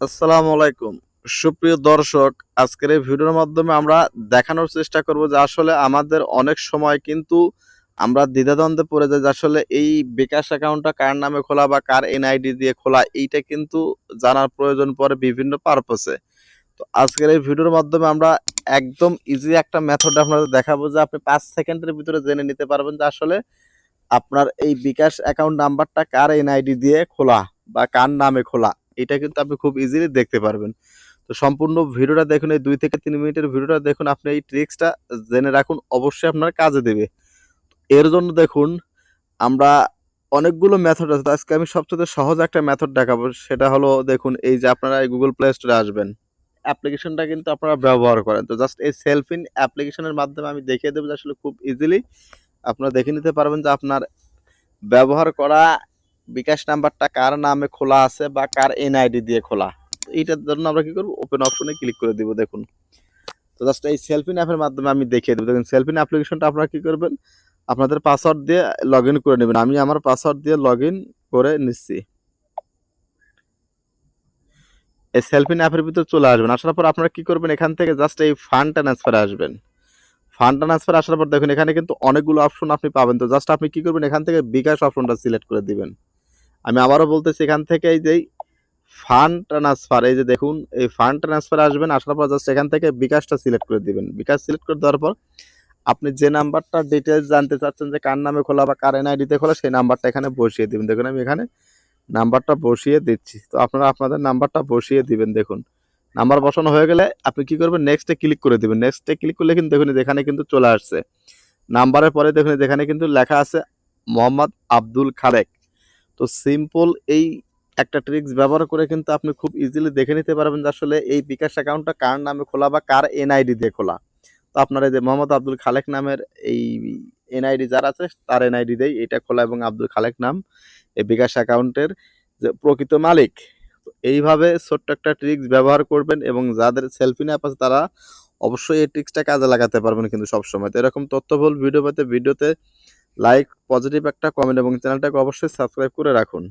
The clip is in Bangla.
আসসালামু আলাইকুম। সুপ্রিয় দর্শক, আজকের এই ভিডিওর মাধ্যমে আমরা দেখানোর চেষ্টা করব যে আসলে আমাদের অনেক সময় কিন্তু আমরা দ্বিধাদ্বন্দ্বে পড়ে যাই যে আসলে এই বিকাশ অ্যাকাউন্টটা কার নামে খোলা বা কার এনআইডি দিয়ে খোলা, এইটা কিন্তু জানার প্রয়োজন পড়ে বিভিন্ন পারপসে তো আজকের এই ভিডিওর মাধ্যমে আমরা একদম ইজি একটা মেথড আপনাদের দেখাবো যে আপনি পাঁচ সেকেন্ডের ভিতরে জেনে নিতে পারবেন যে আসলে আপনার এই বিকাশ অ্যাকাউন্ট নাম্বারটা কার এনআইডি দিয়ে খোলা বা কার নামে খোলা। এটা কিন্তু আপনি খুব ইজিলি দেখতে পারবেন। তো সম্পূর্ণ ভিডিওটা দেখুন, এই দুই থেকে তিন মিনিটের ভিডিওটা দেখুন, আপনি এই ট্রিক্সটা জেনে রাখুন, অবশ্যই আপনার কাজে দেবে। এর জন্য দেখুন, আমরা অনেকগুলো মেথড আছে আজকে আমি সবচেয়ে সহজ একটা মেথড দেখাবো, সেটা হলো দেখুন, এই যে আপনারা এই গুগল প্লে স্টোরে আসবেন অ্যাপ্লিকেশনটা কিন্তু আপনারা ব্যবহার করেন। তো জাস্ট এই সেলফিন অ্যাপ্লিকেশনের মাধ্যমে আমি দেখিয়ে দেবো যে আসলে খুব ইজিলি আপনারা দেখে নিতে পারবেন যে আপনার ব্যবহার করা বিকাশ নাম্বারটা কার নামে খোলা আছে বা কার এনআইডি দিয়ে খোলা? এইটার জন্য আমরা কি করব? ওপেন অপশনে ক্লিক করে দিব, দেখুন। তো জাস্ট এই সেলফিন অ্যাপের মাধ্যমে আমি দেখিয়ে দেবো। দেখুন সেলফিন অ্যাপ্লিকেশনটা আপনারা কী করবেন? আপনাদের পাসওয়ার্ড দিয়ে লগ করে নেবেন। আমি আমার পাসওয়ার্ড দিয়ে লগ করে নিচ্ছি। এই সেলফিন অ্যাপের ভিতর চলে আসবেন। আসার পর আপনারা কী করবেন? এখান থেকে জাস্ট এই ফান্ড ট্রান্সফারে আসবেন। ফান্ড ট্রান্সফার আসার পর দেখুন, এখানে কিন্তু অনেকগুলো অপশন আপনি পাবেন। তো জাস্ট আপনি কী করবেন? এখান থেকে বিকাশ অপশনটা সিলেক্ট করে দিবেন। আমি আবারও বলতেছি এখান থেকে এই যে ফান্ড ট্রান্সফার, এই যে দেখুন, এই ফান্ড ট্রান্সফার আসবেন, আসার পর জাস্ট এখান থেকে বিকাশটা সিলেক্ট করে দিবেন। বিকাশ সিলেক্ট করে দেওয়ার পর আপনি যে নাম্বারটা ডিটেলস জানতে চাচ্ছেন যে কার নামে খোলা বা কার এনআইডিতে খোলা, সেই নাম্বারটা এখানে বসিয়ে দিবেন। দেখুন, আমি এখানে নাম্বারটা বসিয়ে দিচ্ছি। তো আপনারা আপনাদের নাম্বারটা বসিয়ে দিবেন, দেখুন। নাম্বার বসানো হয়ে গেলে আপনি কি করবেন? নেক্সটে ক্লিক করে দিবেন। নেক্সটে ক্লিক করলে কিন্তু দেখুন, এখানে কিন্তু চলে আসছে। নাম্বারের পরে দেখুন যেখানে কিন্তু লেখা আছে মোহাম্মদ আব্দুল খালেক। তো সিম্পল এই একটা ট্রিক্স ব্যবহার করে কিন্তু আপনি খুব ইজিলি দেখে নিতে পারবেন যে আসলে এই বিকাশ অ্যাকাউন্টটা কার নামে খোলা বা কার এনআইডি দিয়ে খোলা। তো আপনার এই যে মোহাম্মদ আব্দুল খালেক নামের এই এনআইডি যার আছে, তার এনআইডি দেই এটা খোলা এবং আব্দুল খালেক নাম এই বিকাশ অ্যাকাউন্টের যে প্রকৃত মালিক। এইভাবে ছোট্ট একটা ট্রিক্স ব্যবহার করবেন এবং যাদের সেলফি অ্যাপ আছে তারা অবশ্যই এই ট্রিক্সটা কাজে লাগাতে পারবেন কিন্তু সবসময়। তো এরকম তথ্যবহুল ভিডিও পেতে ভিডিওতে লাইক পজিটিভ একটা কমেন্ট এবং চ্যানেলটাকে অবশ্যই সাবস্ক্রাইব করে রাখুন।